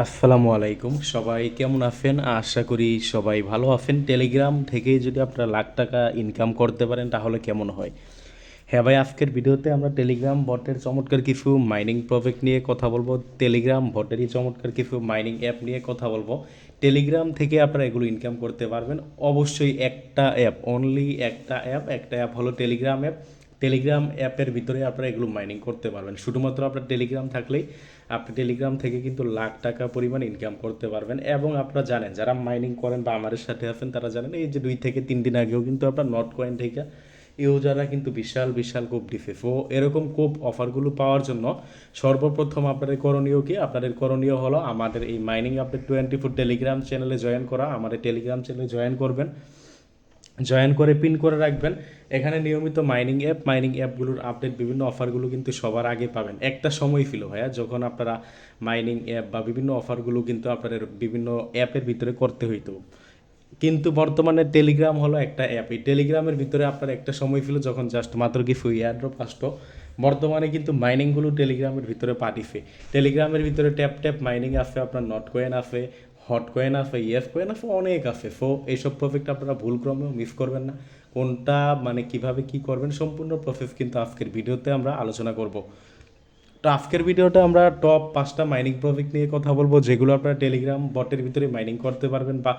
আসসালামু আলাইকুম। সবাই কেমন আছেন? আশা করি সবাই ভালো আছেন। টেলিগ্রাম থেকে যদি আপনারা লাখ টাকা ইনকাম করতে পারেন, তাহলে কেমন হয়? হ্যাঁ ভাই, আজকের ভিডিওতে আমরা টেলিগ্রাম বটের চমৎকার কিছু মাইনিং প্রজেক্ট নিয়ে কথা বলব। টেলিগ্রাম বটেরই চমৎকার কিছু মাইনিং অ্যাপ নিয়ে কথা বলব। টেলিগ্রাম থেকে আপনারা এগুলো ইনকাম করতে পারবেন। অবশ্যই একটা অ্যাপ অনলি একটা অ্যাপ একটা অ্যাপ হলো টেলিগ্রাম অ্যাপ টেলিগ্রাম অ্যাপের ভিতরে আপনারা এগুলো মাইনিং করতে পারবেন। শুধুমাত্র আপনার টেলিগ্রাম থাকলেই আপনি টেলিগ্রাম থেকে কিন্তু লাখ টাকা পরিমাণ ইনকাম করতে পারবেন এবং আপনারা জানেন, যারা মাইনিং করেন বা আমাদের সাথে আছেন, তারা জানেন এই যে দুই থেকে তিন দিন আগেও কিন্তু আপনার নট কয়েন থেকে ইউজাররা কিন্তু বিশাল বিশাল কোপ দিছে সো এরকম কোপ অফারগুলো পাওয়ার জন্য সর্বপ্রথম আপনাদের করণীয় কি? আপনাদের করণীয় হলো আমাদের এই mining update twenty four Telegram চ্যানেলে জয়েন করা, আমাদের টেলিগ্রাম চ্যানেলে জয়েন করবেন। জয়েন করে পিন করে রাখবেন। এখানে নিয়মিত মাইনিং অ্যাপ মাইনিং অ্যাপগুলোর আপডেট বিভিন্ন অফারগুলো কিন্তু সবার আগে পাবেন। একটা সময় ফিল হয় যখন আপনারা মাইনিং অ্যাপ বা বিভিন্ন অফারগুলো কিন্তু আপনাদের বিভিন্ন অ্যাপের ভিতরে করতে হইতো। কিন্তু বর্তমানে টেলিগ্রাম হলো একটা অ্যাপ এই টেলিগ্রামের ভিতরে আপনার একটা সময় ছিল যখন জাস্ট মাত্র কি ফ্রি এয়ারড্রপ আসতো। বর্তমানে কিন্তু মাইনিংগুলো টেলিগ্রামের ভিতরে পাঠিয়ে টেলিগ্রামের ভিতরে ট্যাপ ট্যাপ মাইনিং আছে, আপনার নট কয়েন আছে হট কয়েন আছে ইয়েস কয়েন আছে অনেক আছে। সো এইসব প্রফেক্ট আপনারা ভুলক্রমেও মিস করবেন না। কোনটা মানে কীভাবে কি করবেন, সম্পূর্ণ প্রসেস কিন্তু আজকের ভিডিওতে আমরা আলোচনা করব। তো আজকের ভিডিওটা আমরা টপ পাঁচটা মাইনিং প্রজেক্ট নিয়ে কথা বলব, যেগুলো আপনারা টেলিগ্রাম বটের ভিতরে মাইনিং করতে পারবেন বা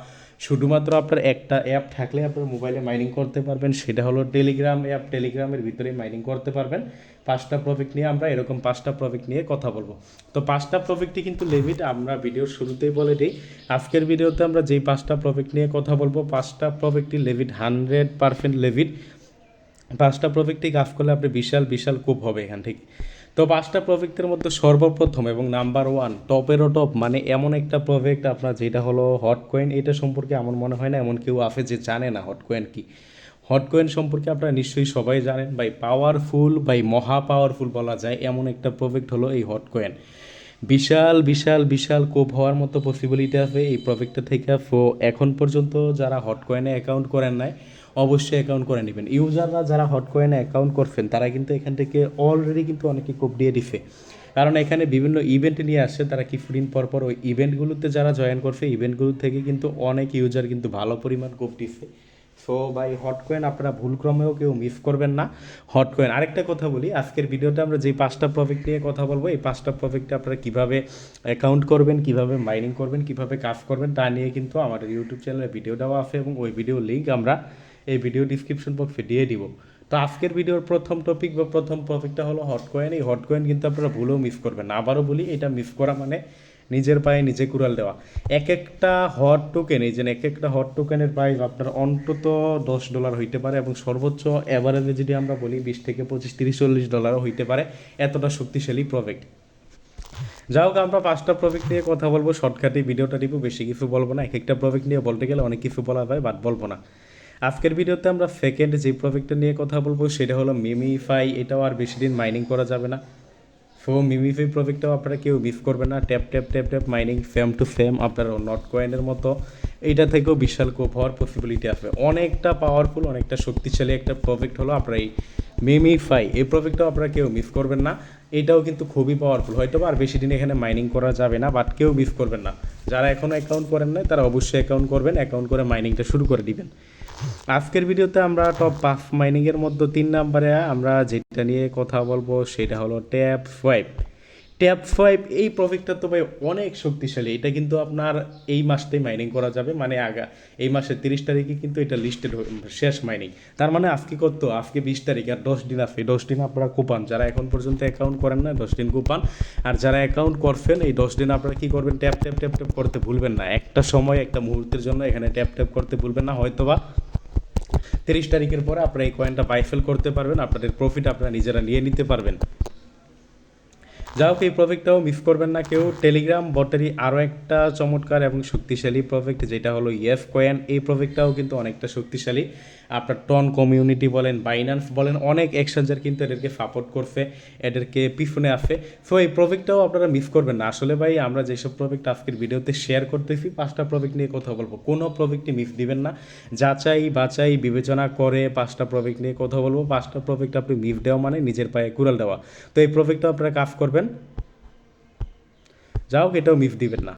শুধুমাত্র আপনার একটা অ্যাপ থাকলে আপনার মোবাইলে মাইনিং করতে পারবেন, সেটা হলো টেলিগ্রাম অ্যাপ টেলিগ্রামের ভিতরে মাইনিং করতে পারবেন। পাঁচটা প্রজেক্ট নিয়ে আমরা এরকম পাঁচটা প্রজেক্ট নিয়ে কথা বলব। তো পাঁচটা প্রজেক্টই কিন্তু লেভিট আমরা ভিডিওর শুরুতেই বলে দিই। আজকের ভিডিওতে আমরা যেই পাঁচটা প্রজেক্ট নিয়ে কথা বলব, পাঁচটা প্রজেক্টই লেভিট হান্ড্রেড পারসেন্ট লেভিট পাঁচটা প্রজেক্টই কাজ করলে আপনি বিশাল বিশাল কূপ হবে এখান থেকে। তো পাঁচটা প্রজেক্টের মধ্যে সর্বপ্রথম এবং নাম্বার ওয়ান, টপেরও টপ মানে এমন একটা প্রজেক্ট আপনার যেটা হলো হট কয়েন, এটা সম্পর্কে আমার মনে হয় না, এমন কেউ আছে যে জানে না হট কয়েন কি। হট কয়েন সম্পর্কে আপনারা নিশ্চয়ই সবাই জানেন বাই পাওয়ারফুল বাই মহা পাওয়ারফুল বলা যায়, এমন একটা প্রজেক্ট হলো এই হট কয়েন। বিশাল বিশাল বিশাল কোপ হওয়ার মতো পসিবিলিটি আছে এই প্রজেক্টটা থেকে। এখন পর্যন্ত যারা হট কয়েনে অ্যাকাউন্ট করেন নাই অবশ্যই অ্যাকাউন্ট করে নেবেন। ইউজাররা যারা হট কয়েনে অ্যাকাউন্ট করছেন, তারা কিন্তু এখান থেকে অলরেডি কিন্তু অনেকে কোপ দিয়ে দিছে। কারণ এখানে বিভিন্ন ইভেন্ট নিয়ে আসছে তারা কিছুদিন পর পর ওই ইভেন্টগুলোতে যারা জয়েন করছে ইভেন্টগুলো থেকে কিন্তু অনেক ইউজার কিন্তু ভালো পরিমাণ কোপ দিচ্ছে সো বাই হট কয়েন আপনারা ভুলক্রমেও কেউ মিস করবেন না। হট কয়েন আরেকটা কথা বলি, আজকের ভিডিওতে আমরা যে পাঁচটা প্রজেক্ট নিয়ে কথা বলব, এই পাঁচটা প্রজেক্টে আপনারা কীভাবে অ্যাকাউন্ট করবেন, কীভাবে মাইনিং করবেন, কীভাবে কাজ করবেন, তা নিয়ে কিন্তু আমাদের ইউটিউব চ্যানেলে ভিডিও দেওয়া আছে এবং ওই ভিডিও লিঙ্ক আমরা এই ভিডিও ডিসক্রিপশন বক্সে দিয়ে দিব। তো আজকের ভিডিওর প্রথম টপিক বা প্রথম প্রফিটটা হলো হট কয়েন এই হট কয়েন কিন্তু আপনারা ভুলেও মিস করবেন আবারও বলি, এটা মিস করা মানে নিজের পায়ে নিজে কুড়াল দেওয়া। এক একটা হট টোকেন এই যে এক একটা হট টোকেনের প্রাইস আপনার অন্তত দশ ডলার হইতে পারে এবং সর্বোচ্চ অ্যাভারেজে যদি আমরা বলি, বিশ থেকে পঁচিশ, তিরিশ, চল্লিশ ডলারও হইতে পারে। এতটা শক্তিশালী প্রজেক্ট যাই হোক, আমরা পাঁচটা প্রজেক্ট নিয়ে কথা বলব। শর্টকাটে ভিডিওটা দিব বেশি কিছু বলব না। এক একটা প্রজেক্ট নিয়ে বলতে গেলে অনেক কিছু বলা যায় বাট বলব না। আজকের ভিডিওতে আমরা সেকেন্ড যে প্রজেক্টটা নিয়ে কথা বলব, সেটা হলো মিমিফাই এটাও আর বেশি দিন মাইনিং করা যাবে না। সো মিমিফাই প্রজেক্টটাও আপনারা কেউ মিস করবেন না। Tap tap tap tap mining fame to fame আপনার নট কয়েনের মতো। এইটা থেকেও বিশাল কোপ হওয়ার পসিবিলিটি আসবে অনেকটা পাওয়ারফুল অনেকটা শক্তিশালী একটা প্রজেক্ট হলো আপনার এই মিমিফাই এই প্রজেক্টটাও আপনারা কেউ মিস করবেন না। এটাও কিন্তু খুবই পাওয়ারফুল হয়তো আর বেশি দিন এখানে মাইনিং করা যাবে না বাট কেউ মিস করবেন না। যারা এখনও অ্যাকাউন্ট করেন নাই, তারা অবশ্যই অ্যাকাউন্ট করবেন। অ্যাকাউন্ট করে মাইনিংটা শুরু করে দিবেন। আজকের ভিডিওতে আমরা টপ পাফ মাইনিংয়ের মধ্যে তিন নম্বরে আমরা যেটা নিয়ে কথা বলব সেটা হলো ট্যাপ সোয়াইপ ট্যাপ ফাইভ এই প্রজেক্টটা তো ভাই অনেক শক্তিশালী। এটা কিন্তু আপনার এই মাসতেই মাইনিং করা যাবে। মানে আগা, এই মাসের তিরিশ তারিখে কিন্তু এটা লিস্টেড শেষ মাইনিং তার মানে আজকে কত আজকে বিশ তারিখ আর দশ দিন আছে। দশ দিন আপনারা কুপান যারা এখন পর্যন্ত অ্যাকাউন্ট করেন না, দশ দিন কুপান আর যারা অ্যাকাউন্ট করছেন, এই দশ দিন আপনারা কী করবেন? ট্যাপ ট্যাপ ট্যাপ ট্যাপ করতে ভুলবেন না। একটা সময়, একটা মুহূর্তের জন্য এখানে ট্যাপ ট্যাপ করতে ভুলবেন না। হয়তোবা তিরিশ তারিখের পরে আপনারা এই কয়েনটা বাইফেল করতে পারবেন। আপনাদের প্রফিট আপনারা নিজেরা নিয়ে নিতে পারবেন। যা হোক এই প্রজেক্টটাও মিস করবেন না কেউ। টেলিগ্রাম বটেরই আরও একটা চমৎকার এবং শক্তিশালী প্রজেক্ট যেটা হলো ইয়েস কয়েন এই প্রজেক্টটাও কিন্তু অনেকটা শক্তিশালী। আপনার টন কমিউনিটি বলেন বাইন্যান্স বলেন, অনেক এক্সচেঞ্জার কিন্তু এদেরকে সাপোর্ট করছে, এদেরকে পিছনে আছে। সো এই প্রজেক্টটাও আপনারা মিস করবেন না। আসলে ভাই, আমরা যেসব প্রজেক্ট আজকের ভিডিওতে শেয়ার করতেছি, পাঁচটা প্রজেক্ট নিয়ে কথা বলব। কোনো প্রজেক্টই মিস দিবেন না। যাচাই বাছাই বিবেচনা করে পাঁচটা প্রজেক্ট নিয়ে কথা বলব। পাঁচটা প্রজেক্ট আপনি মিস দেওয়া মানে নিজের পায়ে কুড়াল দেওয়া। তো, এই প্রজেক্টটাও আপনারা কাজ করবেন। যাও এটাও মিস দিবেন না।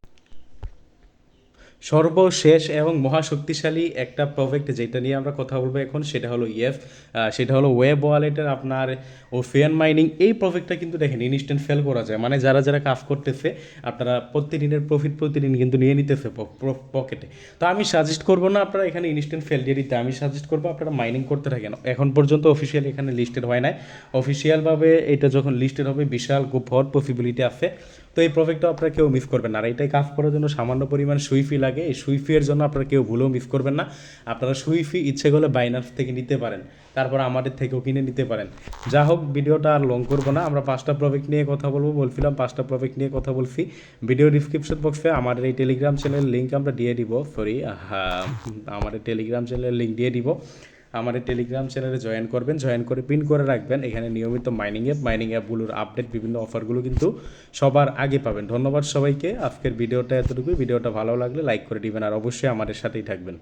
সর্বশেষ এবং মহাশক্তিশালী একটা প্রজেক্ট যেটা নিয়ে আমরা কথা বলব এখন, সেটা হলো ইয়েফ সেটা হলো ওয়েব ওয়ালেটের আপনার ও ফেয়ার মাইনিং এই প্রজেক্টটা কিন্তু দেখেন ইনস্ট্যান্ট ফেল করা যায়। মানে যারা যারা কাজ করতেছে, আপনারা প্রতিদিনের প্রফিট প্রতিদিন কিন্তু নিয়ে নিতেছে পকেটে তো আমি সাজেস্ট করব না আপনারা এখানে ইনস্ট্যান্ট ফেল দিয়ে দিতে। আমি সাজেস্ট করব আপনারা মাইনিং করতে থাকেন। এখন পর্যন্ত অফিসিয়ালি এখানে লিস্টেড হয় নাই। অফিসিয়ালভাবে এটা যখন লিস্টেড হবে, বিশাল খুব হওয়ার পসিবিলিটি আছে। তো এই প্রজেক্টটা আপনারা কেউ মিস করবেন না। আর এটাই কাজ করার জন্য সামান্য পরিমাণ সুই ফি লাগে। এই সুই ফি এর জন্য আপনারা কেউ ভুলেও মিস করবেন না। আপনারা সুইফি ইচ্ছে করলে বাইনার্স থেকে নিতে পারেন। তারপর আমাদের থেকেও কিনে নিতে পারেন। যা হোক, ভিডিওটা আর লং করব না। আমরা পাঁচটা প্রজেক্ট নিয়ে কথা বলব বলছিলাম, পাঁচটা প্রজেক্ট নিয়ে কথা বলছি। ভিডিও ডিসক্রিপশন বক্সে আমাদের এই টেলিগ্রাম চ্যানেলের লিঙ্ক আমরা দিয়ে দিব। সরি আমাদের টেলিগ্রাম চ্যানেলের লিঙ্ক দিয়ে দিব। আমাদের টেলিগ্রাম চ্যানেলে জয়েন করবেন জয়েন করে পিন করে রাখবেন। এখানে নিয়মিত মাইনিং অ্যাপ মাইনিং অ্যাপগুলোর আপডেট বিভিন্ন অফারগুলো কিন্তু সবার আগে পাবেন। ধন্যবাদ সবাইকে। আজকের ভিডিওটা এতটুকুই। ভিডিওটা ভালো লাগলে লাইক করে দিবেন আর অবশ্যই আমাদের সাথেই থাকবেন।